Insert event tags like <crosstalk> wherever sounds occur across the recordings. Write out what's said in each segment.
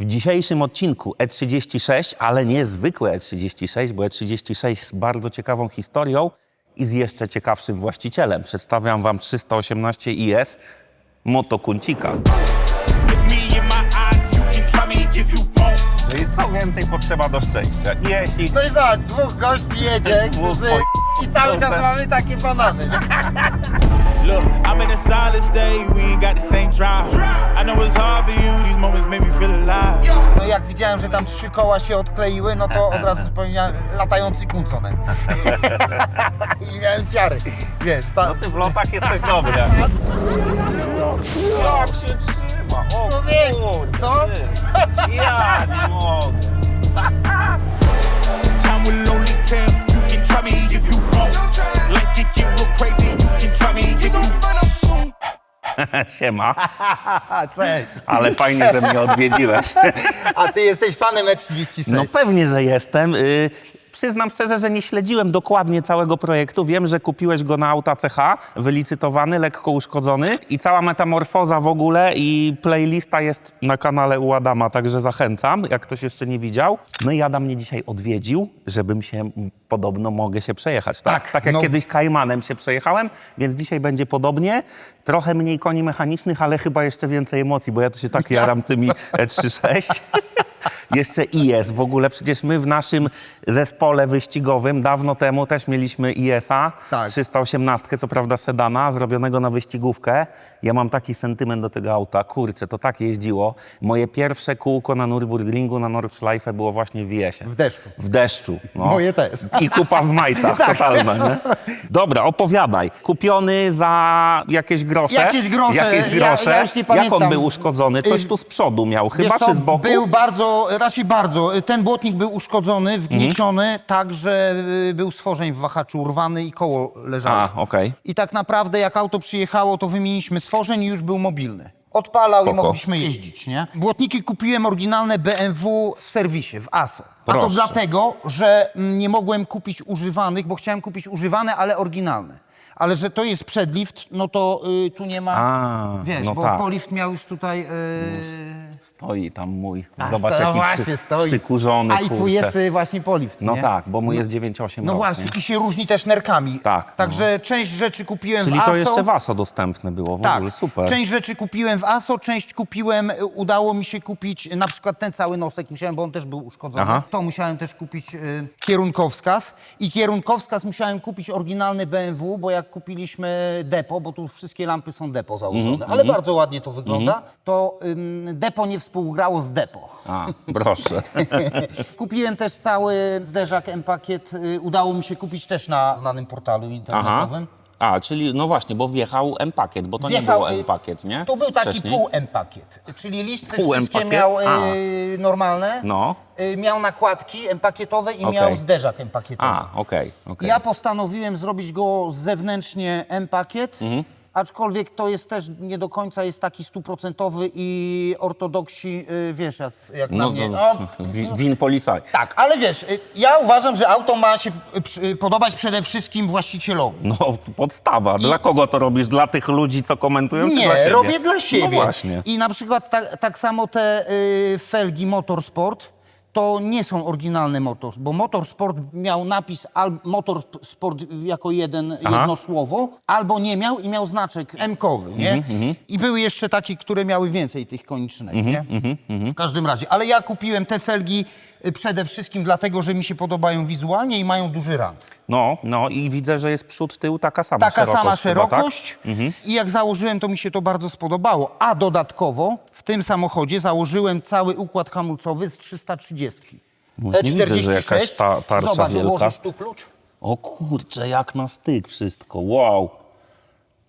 W dzisiejszym odcinku E36, ale nie zwykłe E36, bo E36 z bardzo ciekawą historią i z jeszcze ciekawszym właścicielem. Przedstawiam Wam 318 IS Moto Kuncika. Look me in my eyes, you can try me if you want. No i co więcej potrzeba do szczęścia? Jeśli No i za dwóch gości jedzie, Dwóch którzy... po- I cały czas mamy takie banany. <laughs> Look, I'm in a solid state, we ain't got the same drive. I know it's hard for you, these moments make me feel alive. No jak widziałem, że tam trzy koła się odkleiły, no to od razu wspomniałem latający kunconek. <laughs> I miałem ciary. Wiesz, no sta- ty w lotach jesteś dobry. Jak się trzyma? O kurde. co? Ja nie mogę. <laughs> Siema, cześć. ale fajnie, że mnie odwiedziłeś. <laughs> A ty jesteś fanem E36. No pewnie, że jestem. Y, przyznam szczerze, że nie śledziłem dokładnie całego projektu. Wiem, że kupiłeś go na auta CH, wylicytowany, lekko uszkodzony i cała metamorfoza w ogóle i playlista jest na kanale u Adama, także zachęcam, jak ktoś jeszcze nie widział. No i Adam mnie dzisiaj odwiedził, żebym się, podobno mogę się przejechać, tak? Tak, Tak jak no. kiedyś Kajmanem się przejechałem, więc dzisiaj będzie podobnie. Trochę mniej koni mechanicznych, ale chyba jeszcze więcej emocji, bo ja to się tak jaram tymi E36. <laughs> Jeszcze IS. W ogóle przecież my w naszym zespole wyścigowym dawno temu też mieliśmy IS-a, Tak. 318, co prawda sedana, zrobionego na wyścigówkę. Ja mam taki sentyment do tego auta. Kurczę, to tak jeździło. Moje pierwsze kółko na Nürburgringu, na Nordschleife było właśnie w IS-ie. W deszczu. W deszczu. No. Moje też. I kupa w majtach, <laughs> Tak. totalna, nie? Dobra, opowiadaj. Kupiony za jakieś grosze? Jakieś grosze. Jakieś Ja- grosze. ja już nie Jak on pamiętam. był uszkodzony? Coś Y, tu z przodu miał Wiesz chyba, co, czy z boku? Był bardzo, raczej bardzo. Ten błotnik był uszkodzony, wgnieciony, tak, że y, był stworzeń w wahaczu urwany i koło leżało. A, okej. I tak naprawdę jak auto przyjechało, to wymieniliśmy stworzeń i już był mobilny. Odpalał i Spoko. mogliśmy jeździć, nie? Błotniki kupiłem oryginalne BMW w serwisie, w ASO. A to Proszę. dlatego, że mm, nie mogłem kupić używanych, bo chciałem kupić używane, ale oryginalne. Ale że to jest przedlift, no to y, tu nie ma, A, wiesz, no bo tak. polift miał już tutaj... Y, Stoi tam mój. a, Zobacz, sto- jaki no przy, stoi. przykurzony, A i tu kurczę. jest y, właśnie polift, No nie? tak, bo mój jest 9,8 No rok, właśnie, nie? i się różni też nerkami. Tak, Także część rzeczy kupiłem Czyli w ASO. to jeszcze w ASO dostępne było w Tak, ogóle, super. część rzeczy kupiłem w ASO, część kupiłem, y, udało mi się kupić, y, na przykład ten cały nosek musiałem, bo on też był uszkodzony. Aha. To musiałem też kupić y, kierunkowskaz i kierunkowskaz musiałem kupić oryginalny BMW, bo jak kupiliśmy depo, bo tu wszystkie lampy są depo założone, Mhm, ale bardzo ładnie to wygląda, to ym, depo nie współgrało z depo. A, proszę. <laughs> Kupiłem też cały zderzak M-Pakiet. y, Udało mi się kupić też na znanym portalu Aha. A, czyli no właśnie, bo wjechał M-pakiet, bo to nie Wjechał, było y, M-pakiet, nie? To był taki Wcześniej. pół M-Pakiet, czyli listy Pół wszystkie M-pakiet? miał A. y, normalne, No. y, miał nakładki M-pakietowe i Okej. miał zderzak M-pakietowy. A, okej, okej. Ja postanowiłem zrobić go zewnętrznie M-pakiet, Mhm. Aczkolwiek to jest też nie do końca jest taki stuprocentowy i ortodoksi, y, wiesz, jak, jak na No, mnie. no, No, wi- win policaj. tak, ale wiesz, y, ja uważam, że auto ma się y, przy- y, podobać przede wszystkim właścicielowi. No, podstawa. Dla kogo to robisz? Dla tych ludzi, co komentują, czy Nie, dla siebie? robię dla siebie. No właśnie. I na przykład tak, tak samo te y, felgi Motorsport to nie są oryginalne motor, bo Motorsport miał napis al, Motorsport jako jeden, Aha. jedno słowo, albo nie miał i miał znaczek M-kowy, nie? Mhm, I były jeszcze takie, które miały więcej tych koniczynek, Mhm, nie? W każdym razie. Ale ja kupiłem te felgi przede wszystkim dlatego, że mi się podobają wizualnie i mają duży rand. No, no i widzę, że jest przód, tył taka sama Taka szerokość. sama chyba, tak? szerokość. I jak założyłem, to mi się to bardzo spodobało. A dodatkowo w tym samochodzie założyłem cały układ hamulcowy z 330. Właśnie nie widzę, że jakaś ta- tarcza Zobacz, wielka. tu klucz. O kurczę, jak na styk wszystko. Wow.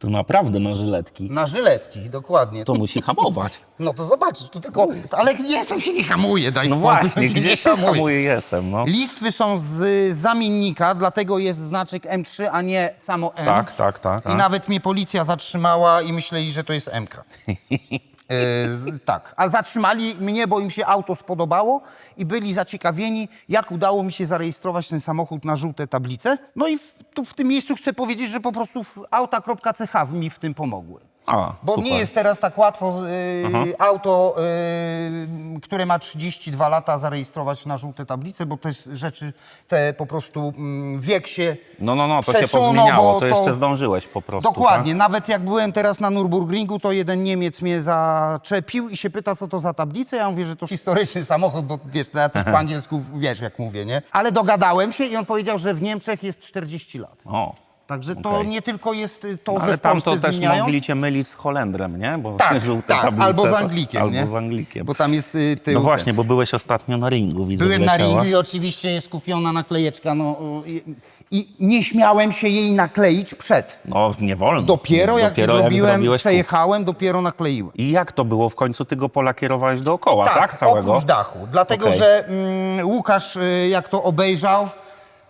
To naprawdę na żyletki. Na żyletki, dokładnie. To musi hamować. <laughs> No to zobaczysz, to tylko... Ale sam się nie hamuje, daj No spokój, właśnie, gdzie się hamuje jestem, no. Listwy są z zamiennika, dlatego jest znaczek M3, a nie samo M. Tak, tak, tak. I tak. nawet mnie policja zatrzymała i myśleli, że to jest MK. <laughs> E, tak, ale zatrzymali mnie, bo im się auto spodobało i byli zaciekawieni, jak udało mi się zarejestrować ten samochód na żółte tablice. No i w, tu w tym miejscu chcę powiedzieć, że po prostu w auta.ch mi w tym pomogły. A, Bo super. nie jest teraz tak łatwo y, auto, y, które ma 32 lata, zarejestrować na żółte tablice, bo to jest rzeczy, te po prostu mm, wiek się No, no, no, to się przesunął, pozmieniało, bo to jeszcze zdążyłeś po prostu. Dokładnie. Tak? Nawet jak byłem teraz na Nürburgringu, to jeden Niemiec mnie zaczepił i się pyta, co to za tablica. Ja mówię, że to historyczny samochód, bo wiesz, ja też po <laughs> angielsku wiesz, jak mówię, nie? Ale dogadałem się i on powiedział, że w Niemczech jest 40 lat. O, Także to Okej. nie tylko jest y, to, no, że ale w tam Polsce to też zmieniają. mogli cię mylić z Holendrem, nie? Bo Tak, <laughs> żółte tak, tablice albo z to- Anglikiem, Albo nie? z Anglikiem. Bo tam jest y, tył. No właśnie, bo byłeś ostatnio na ringu, widzę, Byłem na wleciała. ringu i oczywiście jest kupiona naklejeczka, no o, i, i nie śmiałem się jej nakleić przed. No, nie wolno. Dopiero jak Dopiero zrobiłem, zrobiłeś przejechałem, dopiero nakleiłem. I jak to było? W końcu ty go polakierowałeś dookoła, tak? Całego? oprócz dachu. Dlatego, Okej. że mm, Łukasz y, jak to obejrzał,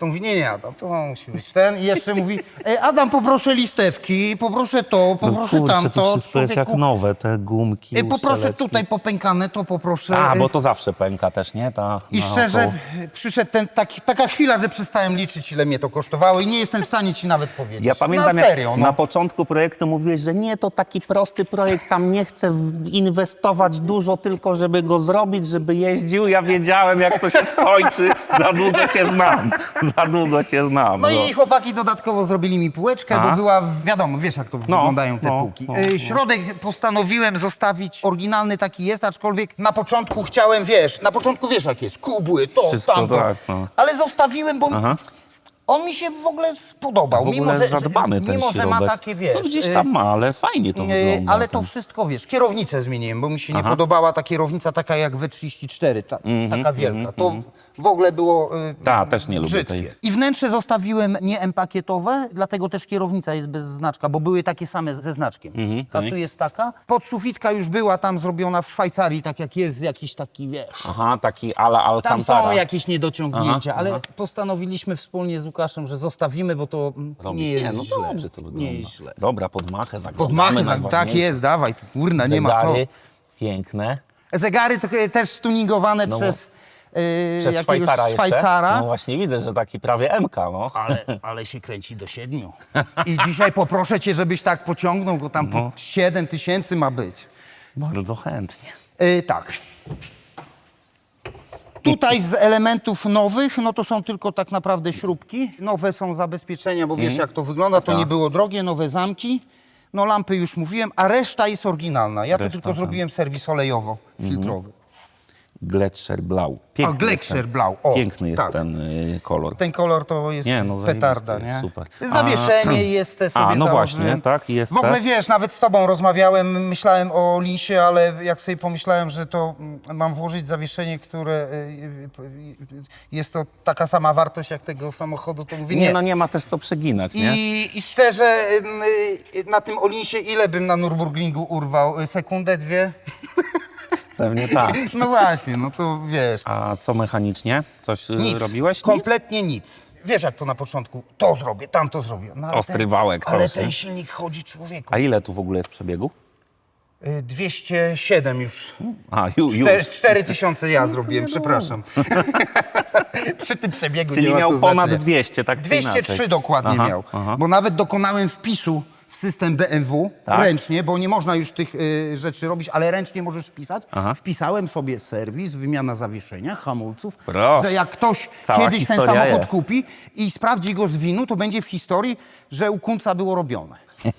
to mówi, nie, nie Adam, to musi być ten. I jeszcze mówi, e, Adam poproszę listewki, poproszę to, No poproszę kurczę, tamto. to wszystko jest jak człowieku. nowe, te gumki, E, Poproszę uszczeleczki. tutaj popękane, to poproszę. A, e, bo to zawsze pęka też, nie? Ta, I na szczerze, przyszedł ten, taki, taka chwila, że przestałem liczyć, ile mnie to kosztowało i nie jestem w stanie ci nawet powiedzieć. Ja pamiętam, na jak serio, no. na początku projektu mówiłeś, że nie, to taki prosty projekt, tam nie chcę w- inwestować dużo, tylko żeby go zrobić, żeby jeździł. Ja wiedziałem, jak to się skończy. Za długo cię znam. Za długo cię znam. No i chłopaki dodatkowo zrobili mi półeczkę, Aha. bo była, wiadomo, wiesz jak to wyglądają te no, półki. no, E, no. Środek postanowiłem zostawić, oryginalny taki jest, aczkolwiek na początku chciałem, wiesz, na początku wiesz jak jest, kubły, to, Wszystko tamto. tak, no. Ale zostawiłem, bo Aha. On mi się w ogóle spodobał. w ogóle mimo, że, zadbany ten mimo, że środek. ma takie, wiesz... No, gdzieś tam ma, ale fajnie to E, wygląda. Ale to ten- wszystko, wiesz, kierownicę zmieniłem, bo mi się nie Aha. podobała ta kierownica taka jak W34, ta, Mhm, taka wielka. To w ogóle było e, Ta, też nie lubię brzydkie. tej. I wnętrze zostawiłem nie M-pakietowe, dlatego też kierownica jest bez znaczka, bo były takie same ze znaczkiem. Mhm, Ta tu jest taka. Podsufitka już była tam zrobiona w Szwajcarii, tak jak jest jakiś taki, wiesz... Aha, taki ala Tam Alcantara. są jakieś niedociągnięcia, Aha, ale postanowiliśmy wspólnie z Łukaszem, że zostawimy, bo to Robisz? nie jest nie, no źle. dobrze to wygląda. Nie jest źle. Dobra, podmachę, zaglądamy. Podmachy, tak najważniejsze. jest, dawaj, tu, kurna, nie ma co. Zegary piękne. Zegary to e, też stuningowane No, przez, e, Przez jakiegoś Szwajcara jeszcze? Szwajcara. No właśnie widzę, że taki prawie MK, no. Ale, ale się kręci do siedmiu. I dzisiaj poproszę cię, żebyś tak pociągnął, bo tam No. po 7 tysięcy ma być. Bardzo chętnie. E, tak. Tutaj z elementów nowych, no to są tylko tak naprawdę śrubki. Nowe są zabezpieczenia, bo wiesz jak to wygląda, to Tak. nie było drogie, nowe zamki. No lampy już mówiłem, a reszta jest oryginalna. Ja Reszta, to tylko tak. zrobiłem serwis olejowo-filtrowy. Gletscher Blau. Piękny A, Gletscher jest ten, Blau, o, Piękny jest tak. ten y, kolor. Ten kolor to jest Nie, no petarda, jest, nie? super. Zawieszenie A, <clears throat> jest sobie a, no założyłem. właśnie, tak, jest W ogóle wiesz, nawet z tobą rozmawiałem, myślałem o linsie, ale jak sobie pomyślałem, że to mm, mam włożyć zawieszenie, które y, y, jest to taka sama wartość jak tego samochodu, to mówię Nie, nie. no nie ma też co przeginać, nie? I, I szczerze, na tym Olinsie ile bym na Nürburgringu urwał? Sekundę, dwie? <laughs> Pewnie tak. <laughs> No właśnie, no to wiesz. A co mechanicznie? Coś y, Nic. robiłeś? Kompletnie nic. Wiesz jak to na początku, to zrobię, tamto zrobię. No, ale Ostry ten- wałek Ale ten silnik chodzi człowieku. A ile tu w ogóle jest przebiegu? Y, 207 już. A, ju, już. 4, 4 tysiące ja <laughs> zrobiłem, przepraszam. <laughs> Przy tym przebiegu Czyli nie ma miał to ponad znaczenia. 200, tak czy 203 inaczej. dokładnie Aha, miał. aha. Bo nawet dokonałem wpisu w system BMW Tak? ręcznie, bo nie można już tych y, rzeczy robić, ale ręcznie możesz wpisać. Aha. Wpisałem sobie serwis, wymiana zawieszenia, hamulców, Proszę. że jak ktoś Cała kiedyś ten historia samochód jest. kupi i sprawdzi go z winu, to będzie w historii, że u kunca było robione. <laughs>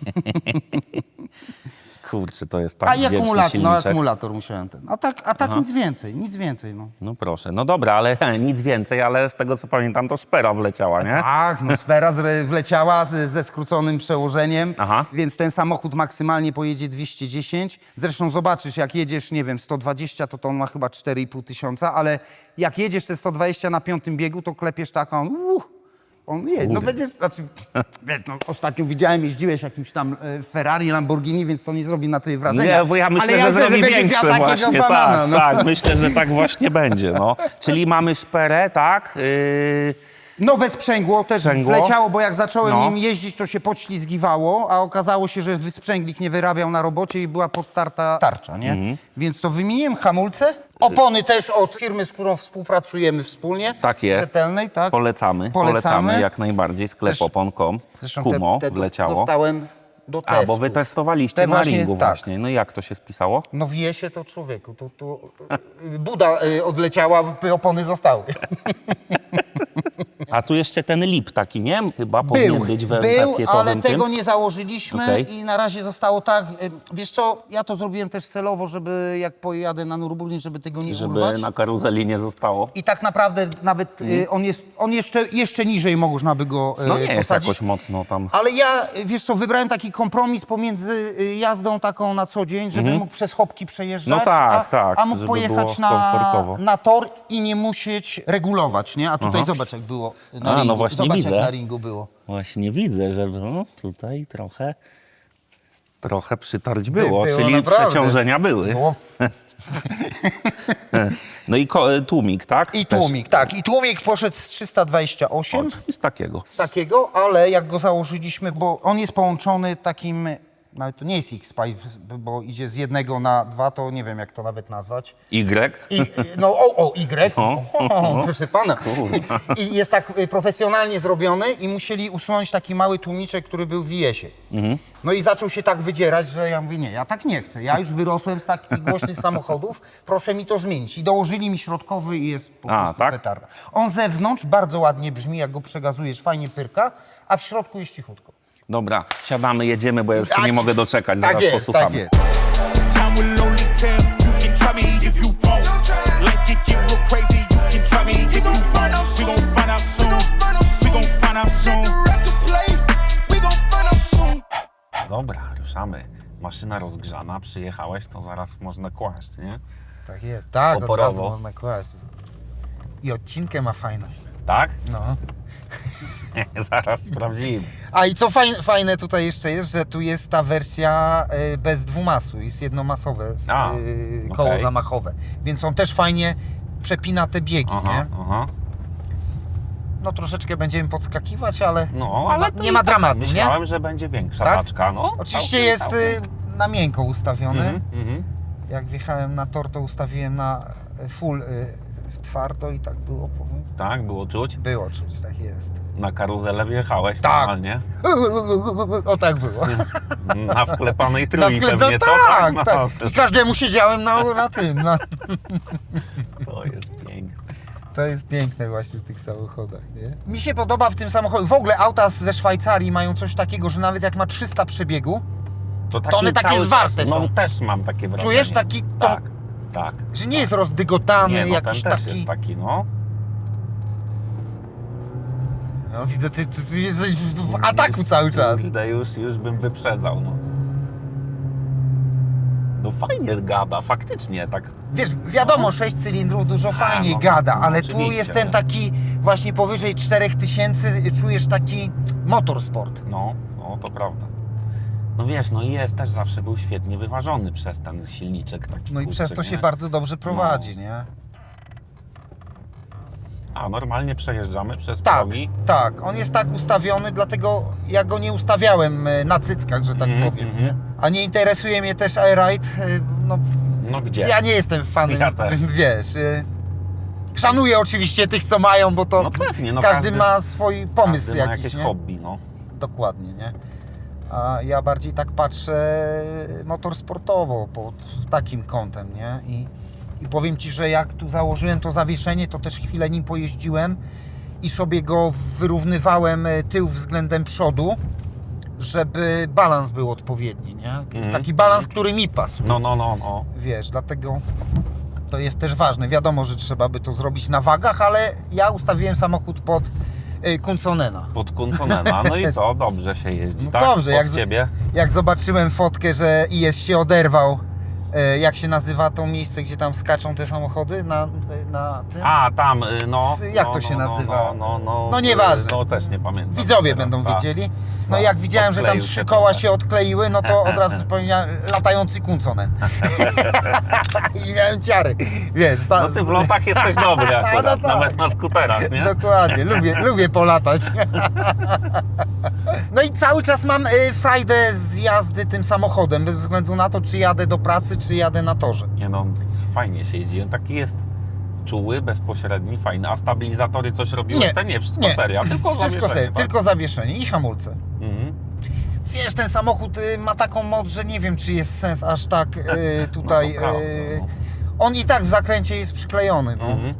Kurczę, to jest tak A i wdzięczny akumulator, no, silniczek. akumulator musiałem ten. A tak, a tak nic więcej, nic więcej. No. No proszę, no dobra, ale <laughs> nic więcej, ale z tego co pamiętam, to szpera wleciała, nie? Tak, no Spera zre- wleciała z, ze skróconym przełożeniem, Aha. więc ten samochód maksymalnie pojedzie 210. Zresztą zobaczysz, jak jedziesz, nie wiem, 120, to to on ma chyba 4,5 tysiąca, ale jak jedziesz te 120 na piątym biegu, to klepiesz tak, a on uh, on nie, no będziesz, znaczy, wiesz, no, ostatnio widziałem, jeździłeś jakimś tam e, Ferrari, Lamborghini, więc to nie zrobi na tobie wrażenia. Nie, bo ja myślę, Ale że myślę, zrobi będziesz miał większe takiego właśnie, banana, tak, no. tak, myślę, że tak właśnie będzie, no. Czyli mamy szperę, tak, yy, Nowe sprzęgło też Sprzęgło. wleciało, bo jak zacząłem No. nim jeździć, to się poślizgiwało, a okazało się, że wysprzęglik nie wyrabiał na robocie i była podtarta tarcza, nie? Mhm. Więc to wymieniłem hamulce. Opony też od firmy, z którą współpracujemy wspólnie. tak jest. Rzetelnej, tak? Polecamy, Polecamy. jak najbardziej, sklep Zresztą- opon.com, Zresztą Kumo te, te wleciało. Dostałem do testu. A, bo wy testowaliście Te na właśnie- ringu tak. właśnie. No i jak to się spisało? No wie się to człowieku, y, <laughs> Buda y, odleciała, opony zostały. <laughs> A tu jeszcze ten lip taki, nie? Chyba powinien być w był, ale tym. tego nie założyliśmy Okej. i na razie zostało tak. y, Wiesz co, ja to zrobiłem też celowo, żeby jak pojadę na Nürburgring, żeby tego nie Żeby urwać. na karuzeli nie zostało. I tak naprawdę nawet y, on jest, on jeszcze, jeszcze niżej można by go y, Mhm. No nie jest posadzić. jakoś mocno tam. Ale ja, wiesz co, wybrałem taki kompromis pomiędzy y, jazdą taką na co dzień, żeby mógł przez chopki przejeżdżać, Mhm. No tak, a, tak, a mógł żeby pojechać na, komfortowo. na tor i nie musieć regulować, nie? A tutaj zobacz jak było na A, no ringu. właśnie zobacz widzę. jak na ringu było. Właśnie widzę, że no, tutaj trochę, trochę przytarć By- było, było czyli naprawdę. przeciążenia były. Było <laughs> No i ko- tłumik, tak? I Też tłumik, tak. I tłumik poszedł z 328 Z takiego. z takiego, ale jak go założyliśmy, bo on jest połączony takim, nawet to nie jest X-Pipe, bo idzie z jednego na dwa, to nie wiem jak to nawet nazwać. Y. I, no o, o, Y. O, O, <laughs> proszę pana. Kurwa. I, jest tak y, profesjonalnie zrobiony i musieli usunąć taki mały tłumiczek, który był w Wiesie. Mhm. No i zaczął się tak wydzierać, że ja mówię, nie, ja tak nie chcę. Ja już wyrosłem z takich głośnych <laughs> samochodów, proszę mi to zmienić. I dołożyli mi środkowy i jest po A, prostu tak? petarda. On zewnątrz bardzo ładnie brzmi, jak go przegazujesz, fajnie pyrka, a w środku jest cichutko. Dobra, siadamy, jedziemy, bo ja już się Tak, nie mogę doczekać, zaraz tak jest, posłuchamy. Tak jest. Time will only tell. You can try me if you want. Life can get real crazy. You can try me if you want. We gon' find out soon. We gon' find out soon. Dobra, ruszamy. Maszyna rozgrzana, przyjechałeś, to zaraz można kłaść, nie? Tak jest, tak, od Oporowo. razu można kłaść. I odcinkę ma fajną. Tak? No. <laughs> zaraz sprawdzimy. A i co fajne, fajne tutaj jeszcze jest, że tu jest ta wersja y, bez dwumasu, jest jednomasowe s- A, y, koło okej. zamachowe. Więc on też fajnie przepina te biegi, Aha, nie? aha. No troszeczkę będziemy podskakiwać, ale, No, nie, ale to nie i ma tak dramatu, nie? Myślałem, że będzie większa Tak? taczka, no. Oczywiście całkiem, jest całkiem. y, na miękko ustawiony. Mhm, mhm. Jak wjechałem na tor, to ustawiłem na full y, twardo i tak było, powiem. Tak, było czuć. Było czuć, tak jest. Na karuzelę wjechałeś Tak. normalnie. <laughs> O tak było. Na wklepanej Na trój wklep- pewnie, no to tak, no, tak. I każdemu siedziałem na, na tym. Na... To jest piękne. To jest piękne właśnie w tych samochodach, nie? Mi się podoba w tym samochodzie, w ogóle auta ze Szwajcarii mają coś takiego, że nawet jak ma 300 przebiegu, To, taki one takie zwarte No też mam takie wrażenie. Czujesz taki to- Tak, tak. że nie jest rozdygotany, Nie, no ten jakiś też taki... jest taki, no. No widzę, ty, ty, ty jesteś w ataku cały czas. Kurde, już, już bym wyprzedzał, no. No fajnie gada, faktycznie, tak. Wiesz, wiadomo, 6 cylindrów dużo fajnie no, gada, no, ale tu jest ten nie? taki właśnie powyżej 4000, czujesz taki motorsport. No, no to prawda. No wiesz, no i jest też zawsze był świetnie wyważony przez ten silniczek taki No i kurczę, przez to się nie? bardzo dobrze prowadzi, No. nie? A, normalnie przejeżdżamy przez Tak, progi. tak. On jest tak ustawiony, dlatego ja go nie ustawiałem e, na cyckach, że tak Mhm, powiem. mhm. A nie interesuje mnie też airride. e, No, No gdzie? ja nie jestem fanem, Ja też. <laughs> wiesz. e, Szanuję oczywiście tych, co mają, bo to No pewnie, no każdy, każdy- ma swój pomysł Każdy ma jakiś, jakieś nie? hobby, no. Dokładnie, nie? A ja bardziej tak patrzę motorsportowo pod takim kątem, nie? I, I powiem Ci, że jak tu założyłem to zawieszenie, to też chwilę nim pojeździłem i sobie go wyrównywałem e, tył względem przodu, żeby balans był odpowiedni, nie? Mhm. Taki balans, który mi pasuje. No, no, no, no. Wiesz, dlatego to jest też ważne. Wiadomo, że trzeba by to zrobić na wagach, ale ja ustawiłem samochód pod y, Kunsonena. Pod Kunconena. No i co? Dobrze się jeździ, No tak? dobrze, Pod jak ciebie. Jak zobaczyłem fotkę, że IS się oderwał, e, jak się nazywa to miejsce, gdzie tam skaczą te samochody na, na tym? A, tam, y, no. Jak no, to się no, nazywa? No, no, no, No nieważne. No też nie pamiętam. Widzowie teraz, będą tak. wiedzieli. No tak. jak widziałem, że tam trzy się koła się odkleiły, no to od razu <laughs> powiedziałem latający kunconen. <laughs> I miałem ciary. Wiesz, sa- No ty w lotach jesteś dobry <laughs> akurat, No tak. nawet na skuterach, nie? Dokładnie, lubię, lubię polatać. No i cały czas mam y, frajdę z jazdy tym samochodem, bez względu na to, czy jadę do pracy, czy jadę na torze. Nie no, fajnie się jeździ. On taki jest czuły, bezpośredni, fajny. A stabilizatory coś robiłeś? Nie, To nie, wszystko nie. seria, tylko Wszystko zawieszenie, serio, tak? tylko zawieszenie i hamulce. Mhm. wiesz, ten samochód y, ma taką moc, że nie wiem, czy jest sens aż tak y, <laughs> tutaj. No y, no. on i tak w zakręcie jest przyklejony. No. Mhm.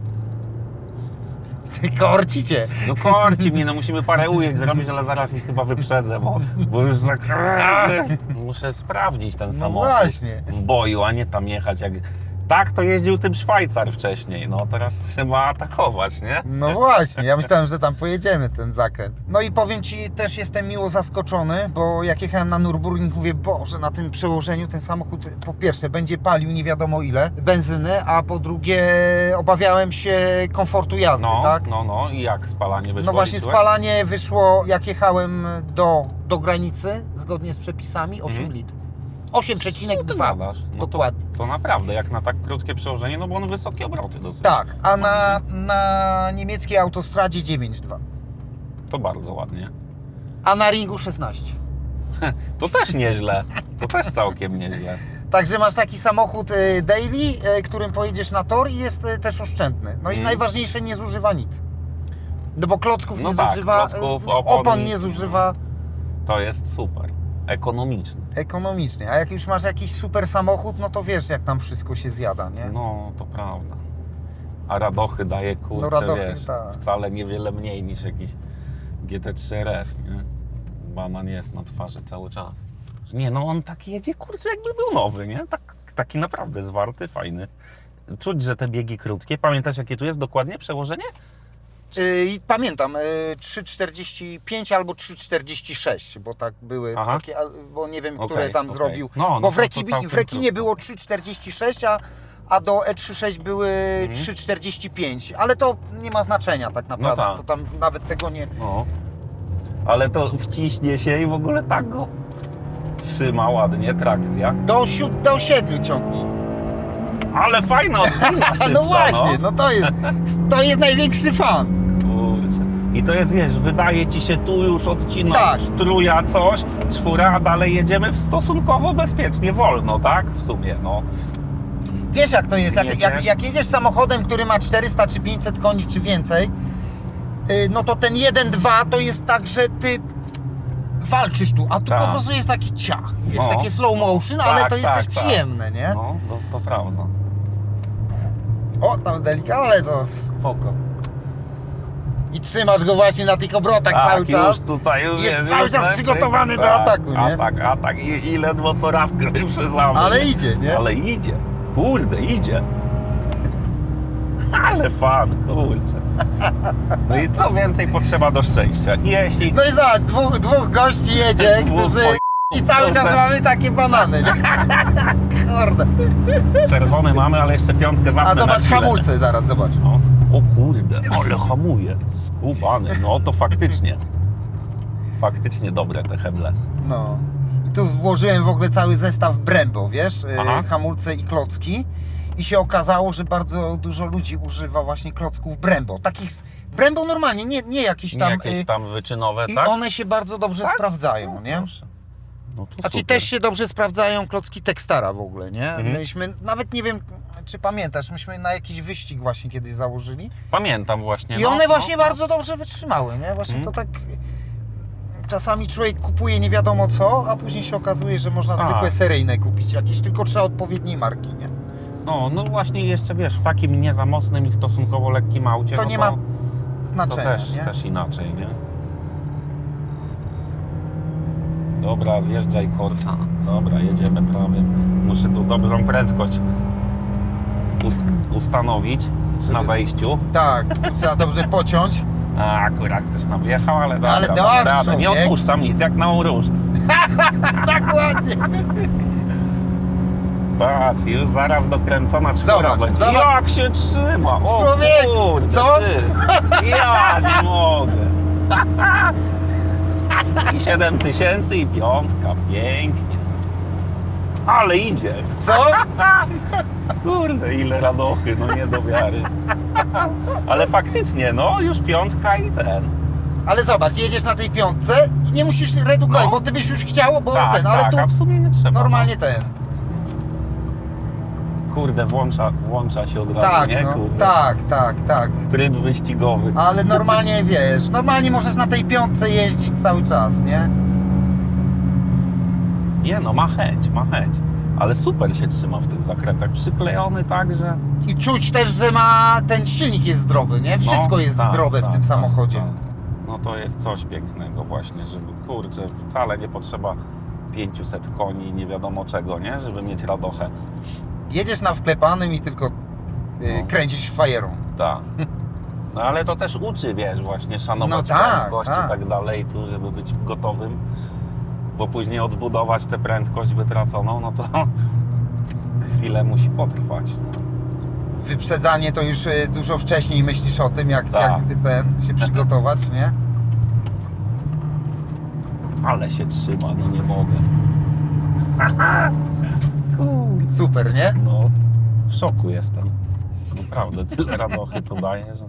Ty <laughs> korci cię. No korci mnie, no musimy parę ujęć zrobić, ale zaraz ich chyba wyprzedzę, bo, bo już za <laughs> Muszę sprawdzić ten samochód No właśnie. w boju, a nie tam jechać jak... Tak to jeździł tym Szwajcar wcześniej, no teraz trzeba atakować, nie? No właśnie, ja myślałem, że tam pojedziemy ten zakręt. No i powiem Ci, też jestem miło zaskoczony, bo jak jechałem na Nürburgring, mówię, Boże, na tym przełożeniu ten samochód po pierwsze będzie palił nie wiadomo ile benzyny, a po drugie obawiałem się komfortu jazdy, No, tak? no, no i jak spalanie wyszło? No właśnie liczyłeś? spalanie wyszło, jak jechałem do, do granicy, zgodnie z przepisami, 8 Mhm. litrów. Co ty 8,2. gadasz? No to, Dokładnie. to naprawdę, jak na tak krótkie przełożenie, no bo on wysokie obroty dosyć. Tak, a na, na niemieckiej autostradzie 9,2. To bardzo ładnie. A na ringu 16. <laughs> To też nieźle. To też całkiem nieźle. Także masz taki samochód y, daily, y, którym pojedziesz na tor i jest y, też oszczędny. No i Mm. najważniejsze, nie zużywa nic. No bo klocków No nie tak, zużywa, klocków, opon opon nie zużywa To jest super. Ekonomiczny. ekonomicznie. A jak już masz jakiś super samochód, no to wiesz jak tam wszystko się zjada, nie? No, to prawda. A radochy daje, kurczę, No, radochy, wiesz, tak. wcale niewiele mniej niż jakiś GT3 RS, nie? Banan jest na twarzy cały czas. Nie, no on tak jedzie, kurczę, jakby był nowy, nie? Tak, taki naprawdę zwarty, fajny. Czuć, że te biegi krótkie. Pamiętasz, jakie tu jest dokładnie przełożenie? Y, i pamiętam, y, 3,45 albo 3,46, bo tak były Aha. takie, bo nie wiem, Okej, które tam okej. zrobił. No, no bo w, Reki, w Rekinie było 3,46, a, a do E36 były Mhm. 3,45, ale to nie ma znaczenia tak naprawdę, tak. to tam nawet tego nie... No. Ale to wciśnie się i w ogóle tak go trzyma ładnie, trakcja. Do, siód, do 7 ciągnie. Ale fajna odcina <laughs> szybka, no właśnie, no to jest, to jest największy fan. I to jest, wiesz, wydaje ci się tu już odcina, Tak. truja coś, czwóra, a dalej jedziemy w stosunkowo bezpiecznie, wolno, tak? W sumie, no. Wiesz jak to jest, jak, jak, Jedziesz? jak jedziesz samochodem, który ma 400 czy 500 koni czy więcej, y, no to ten 1-2 to jest tak, że ty walczysz tu, a tu Tak. po prostu jest taki ciach, wiesz, No. takie slow motion, ale Tak, to jest tak, też tak. przyjemne, nie? No, to, to prawda. O, tam delikatnie, ale to spoko. I trzymasz go właśnie na tych obrotach tak, cały już czas. tutaj już Jest jest, cały już czas tak, przygotowany do tak, ataku, nie? Atak, atak i, i ledwo co rawkę wyprzedzamy. Ale idzie, nie? Ale idzie. Kurde, idzie. Ale fan, kurczę. No i co więcej potrzeba do szczęścia? Jeśli No i za dwóch, dwóch gości jedzie, Dwóch którzy... I cały czas mamy takie banany? <laughs> Kurde. czerwony mamy, ale jeszcze piątkę zapnę A zobacz hamulce zaraz, zobacz. No. O kurde, ale hamuje. Skubany. No to faktycznie. Faktycznie dobre te heble. No. I tu włożyłem w ogóle cały zestaw Brembo, wiesz, y, Aha. hamulce i klocki. I się okazało, że bardzo dużo ludzi używa właśnie klocków Brembo. Takich. Brembo normalnie, nie, nie jakieś Nie tam... jakieś y, tam wyczynowe, I tak? one się bardzo dobrze Tak? sprawdzają, nie? Proszę. No to A super. też się dobrze sprawdzają klocki Tekstara w ogóle, nie? Mhm. Myśmy, nawet nie wiem, czy pamiętasz, myśmy na jakiś wyścig właśnie kiedyś założyli. Pamiętam właśnie. I no, one no. właśnie bardzo dobrze wytrzymały, nie? Właśnie Mhm. to tak... Czasami człowiek kupuje nie wiadomo co, a później się okazuje, że można A. zwykłe seryjne kupić, jakieś tylko trzeba odpowiedniej marki, nie? No, no właśnie jeszcze wiesz, w takim nie za mocnym i stosunkowo lekkim aucie, To no nie to, ma to znaczenia, też, nie? też inaczej, nie? Dobra, zjeżdżaj Corsa. Dobra, jedziemy prawie. Muszę tu dobrą prędkość ust ustanowić na wejściu. Tak, trzeba dobrze pociąć. A, akurat też nam wjechał, ale dobra, Ale dam dobrze, radę. Nie odpuszczam nic, jak na róż. Tak <laughs> ładnie! Patrz, już zaraz dokręcona czwora Zobacz, będzie. zobacz. Jak się trzyma! O Człowiek, kurde, co? Ty. Ja nie mogę. <laughs> I 7 tysięcy i piątka, pięknie. Ale idzie. Co? <laughs> Kurde, ile radochy, no nie do wiary. Ale faktycznie, no już piątka i ten. Ale zobacz, jedziesz na tej piątce i nie musisz redukować, No. bo ty byś już chciał, bo Tak, ten, ale tak, tu a w sumie nie trzeba. normalnie ten. No. Kurde, włącza, włącza się od razu, Tak, nie? no, Kurde. tak, tak, tak. Tryb wyścigowy. Ale normalnie wiesz, normalnie możesz na tej piątce jeździć cały czas, nie? Nie no, ma chęć, ma chęć. Ale super się trzyma w tych zakrętach. Przyklejony tak, że... I czuć też, że ma ten silnik jest zdrowy, nie? Wszystko No, jest tak, zdrowe w tak, tym tak, samochodzie. tak. No to jest coś pięknego właśnie, żeby kurczę, wcale nie potrzeba 500 koni, nie wiadomo czego, nie? Żeby mieć radochę. Jedziesz na wklepanym i tylko y, No. kręcisz fajerą. Tak. <laughs> No ale to też uczy, wiesz, właśnie szanować No tak, prędkość tak. i tak dalej, tu, żeby być gotowym, bo później odbudować tę prędkość wytraconą, no to <laughs> chwilę musi potrwać. Wyprzedzanie to już y, dużo wcześniej myślisz o tym, jak, Tak. jak ten się przygotować, nie? Ale się trzyma, no nie mogę. <laughs> Kurde. Super, nie? No, w szoku jestem. Naprawdę, tyle radochy to daje, że...